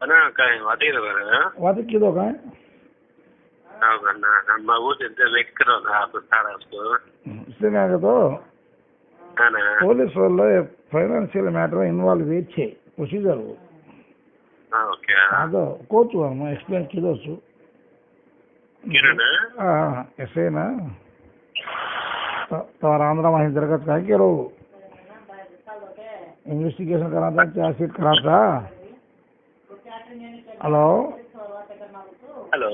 ना काय वाटेल बरं वाटत किलो काय हो का ना ನಮ್ಮ ಊರಿಂದ ಲೆಕ್ಕರೋಣ ಅದು ಸರ್ ಅಷ್ಟು ఇష్టమేగదు ಹಾನ పోలీసు వల్ల ఫైనాన్షియల్ మ్యాటర్ ఇన్వాల్వ్ ఇచ్చే ప్రొసీజర్ ಓಕೆ అదో కోర్టు అమ్మ ఎక్స్ప్లెయిన్ చేయొచ్చు కిరణ్ ఎస్ఏనా రామराम वहीं दरगत का करो इन्वेस्टिगेशन करा था चार्जशीट करा था હલો हॅलो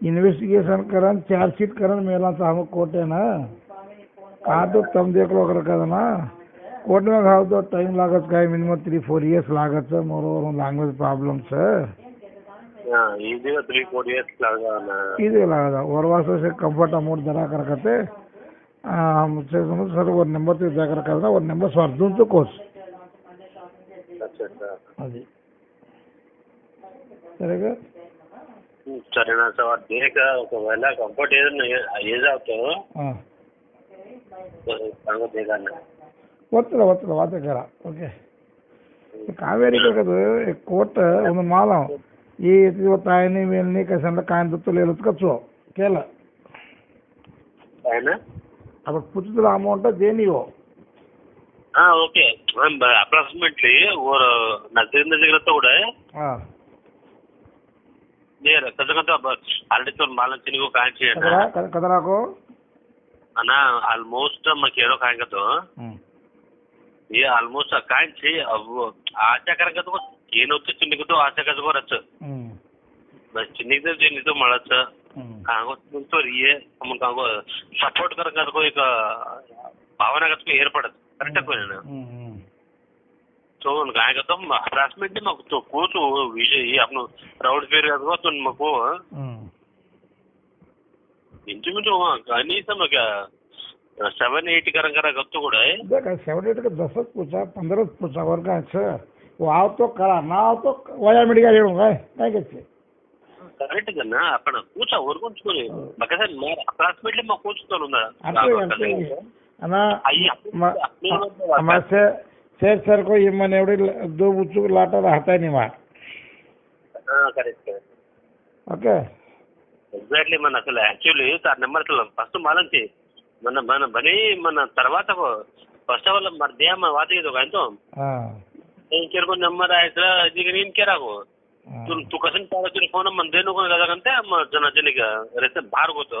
इन्व्हेस्टिगेशन करण चार्जशीट करण मेलाचं हम कोर्ट है ना कहा तो तुम देख लो कर ना कोर्ट में घाव तो टाइम लागत काय मिनिमम थ्री फोर इयर्स लागत मोर लँग्वेज प्रॉब्लम्स हा ఇది త్రీ ఫోర్ ఇయర్స్ లాగా నా ఇది लागत और वास्ते से कंफर्ट अमाउंट जरा कर करते मुझसे समझ सर वो नंबर से जाकर करना और नंबर स्वर्धून तो कोर्स अच्छा अच्छा అది సరేగా సరేనా సార్ దేక ఒకవేళ కంఫర్ట్ ఏదన్నా ఏజ్ అవుతావు ಒತ್ತಡ ಒತ್ತಡ ವಾಚಕರ ಓಕೆ ಕಾವೇರಿ ಕಡದು ಕೋಟ ಒಂದು ಮಾಲ ಈ ತಾಯಿನಿ ಮೇಲ್ನಿ ಕಸಂದ ಕಾಯಿನ ತುತ್ತಲು ಹೇಳತ್ ಕಚ್ಚು ಕೇಳ ಅವಾಗ ಪುತ್ತದ ಅಮೌಂಟ್ ದೇನಿಯೋ ಹಾ ಓಕೆ ಅಪ್ರಾಕ್ಸಿಮೇಟ್ಲಿ ನಜರಿಂದ ಸಿಗತ್ತ ಕೂಡ ಹಾ ఆల్మోస్ట్ మాకు ఏదో ఆల్మోస్ట్ కాంచి ఆశకరకతో ಏನೊತ್ತು ಚಿನ್ನಿಗೂ ಆಸೆ ಕದ ಬರತ್ತ ಚಿನ್ನಿಗ ನಿಜ ಮಾಡತ್ತ ಕಾಂಗ್ರೆಸ್ కాంగో సపోర్ట్ కరకదకో ఇక భావన కదకో ఏర్పడదు. కరెక్ట్ నేను को तो आशा का तो रच बस चिनी तो जे तो मळच कांगो तो ये मग कांगो सपोर्ट कर का तो एक भावना का तो एरपडत करेक्ट कोण ना तो काय करतो हरासमेंट मग तो को तो विषय हे आपण राऊंड फेर तो मग को ఇంచుమించు కనీసం ఒక సెవెన్ ఎయిట్ కరంగా గత్తు కూడా देखा सेवन एट का दसच पूछा पंधराच पूछा वर काय सर वो आओ तो करा ना आओ तो वया मेडिकल येऊ काय काय घ्यायचे కరెక్ట్ కన్నా అక్కడ కూర్చో ఊరుకుంచుకొని ఒకసారి అప్రాక్సిమేట్లీ మా కూర్చుతాను అంతే అంతే అన్నా हमारे शेर सर को ये मन एवढे दो बुच्चू लाटा राहता नहीं वहाँ కరెక్ట్ ओके ఎగ్జాక్ట్లీ మన అసలు యాక్చువల్లీ ఆ నెంబర్ అసలు ఫస్ట్ మాలంచి మన మన బని మన తర్వాత ఫస్ట్ ఆఫ్ ఆల్ మరి దే మన వాత ఇది ఒక ఆయనతో हाँ నేను కేరుకో నెంబర్ ఆయన ఇది నేను కేరాకు हाँ, तू तू कसं तुझे फोन मन देणं कोण दादा कंते मग जनाचे रेत बाहेर होतो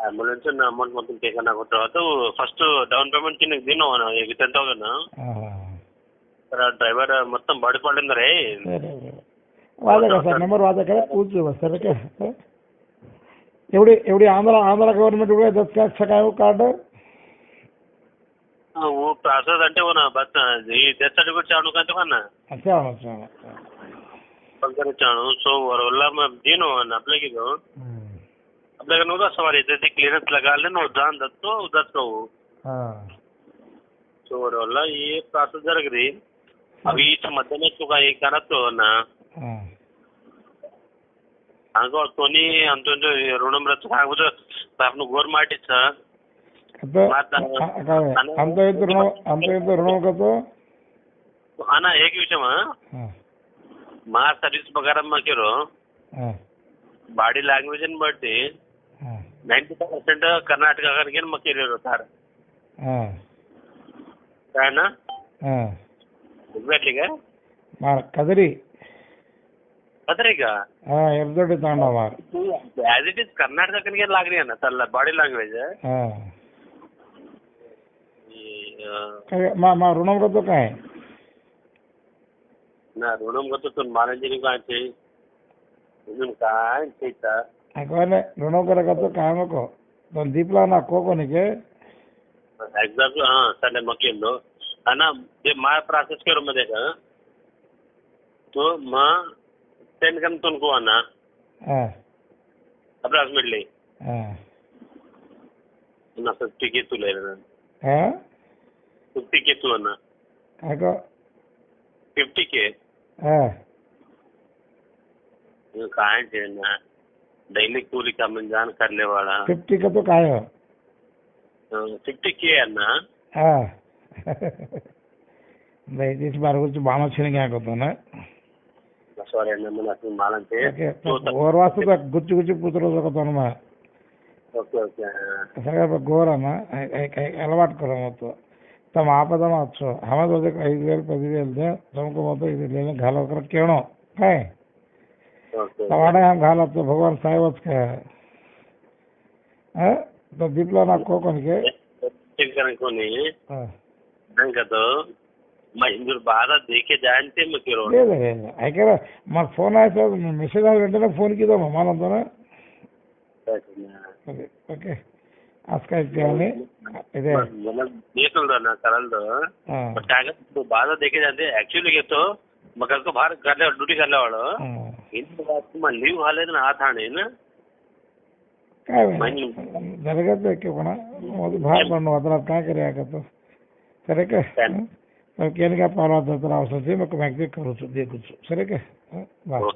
అంబులెన్స్ అమౌంట్ మొత్తం పే కన్నా తర్వాత ఫస్ట్ డౌన్ పేమెంట్ నీకు తిన్నాం టెన్ థౌసండ్ డ్రైవర్ మొత్తం బాడీ పార్ట్ ఉంది రే? నెంబర్ వాదాక ఎవడి ఎవడి ఆంధ్ర ఆంధ్ర గవర్నమెంట్ కూడా దరఖాస్తు కార్డు? ప్రాసెస్ అంటే బస్ ఈ సర్టిఫికేట్ కంటే కన్నా సో दिनो ना आपले की दो आपले का नव्हता सवारी ते क्लियरेंस लगाले ना जान दत्तो उदत को हाँ सो वरवला ये ప్రాసెస్ జరగది అవి ఈ మధ్యనే తుగా ఈ కనతో నా हाँ అంగో తోని అంతో రుణం రచ్చు కాకపోతే आपण गोर माटीच आता అంత ఎంత రుణం అంత ఎంత రుణం కదా అన్న ఏక విషయం మా సర్వీస్ ప్రకారం మాకేరు బాడీ లాంగ్వేజ్ ని బట్టి ನೈಂಟಿ ಫೈವ್ ಪರ್ಸೆಂಟ್ ಕರ್ನಾಟಕಗರಿಗೆ ಮಕ್ಕಳಿರು ಸರ್ ಹಾಂ. ಸರ್ ಹಾಂ. ಎಕ್ಸಾಕ್ಟ್ಲಿಗೆ ಕದರಿ. ಕದರಿಗ? ಹಾಂ ಎರ್ದೊಡ್ಡಿ ತಾಂಡವ ಆಸ್ ಇಟ್ ಇಸ್ ಕರ್ನಾಟಕನಿಗೆ ಲಾಗ್ರಿ ಅನ್ನ ಸರ್ ಬಾಡಿ ಲ್ಯಾಂಗ್ವೇಜ್ ಹಾಂ. మా మా రుణం రద్దు కాయ నా రుణం రద్దు మానేజీ కాంచి కాంచి sir Acuérdate, no no quiero que tú cagamos Don Diplo na koko ni ke. Exact ha sale makin do. Ana je ma process ke room dekha. तो माँ टेन कम तो उनको आना अप्रोक्सीमेटली ना फिफ्टी के तू ले रहा फिफ्टी के तू आना फिफ्टी के हाँ कहाँ चाहिए ना दैनिक కూలి का इंतजाम करने वाला फिफ्टी का तो काय ఫిఫ్టీ కే అన్నా దయచేసి వారి బాగా వచ్చిన కాకపోతున్నా సారీ అన్న మన అసలు మాలంటే గోరవాసు గుచ్చి గుచ్చి కూతురు దొరుకుతానమ్మా ఓకే ఓకే సరే గోరమ్మా అలవాటు కూర మొత్తం తమ ఆపద మాత్రం హమద్ ఒక ఐదు వేలు పది వేలు తమకు మొత్తం ఇది లేదు గలవకర కేవడం కాయ్ ఓకే तवाडे हम घालत तो भगवान साहेबच काय हाँ तो दीपला ना को कोण के కనుక్కొని हाँ కదా మా ఇందులో బాగా దేకే జాయంతే మీకు ले ले ले ऐके मग फोन आहे तर मेसेज आला వెంటనే ఫోన్ కిదో मला तो ना ఓకే ఓకే అస్కాయ్ కానీ ఇదే देख ना करल हाँ मैं कल को बाहर कर ले ड्यूटी कर ले वाला इन बात में लीव हाले ना हाथ आने ना जरगतಬೇಕಪ್ಪಣ ಅದು ಭಾಳ ಬಣ್ಣ ಅದರ ಕಾಕರಿ ಆಗತ್ತ ಸರಿಕ ನಾವು ಕೇಳಿಗೆ ಪಾಲ್ವಾದ ಅವಸರ ಮತ್ತೆ ಮ್ಯಾಗ್ಜಿಕ್ ಕರೋಸು ದೇಗುಸು ಸರಿಕ ಬಾಯ್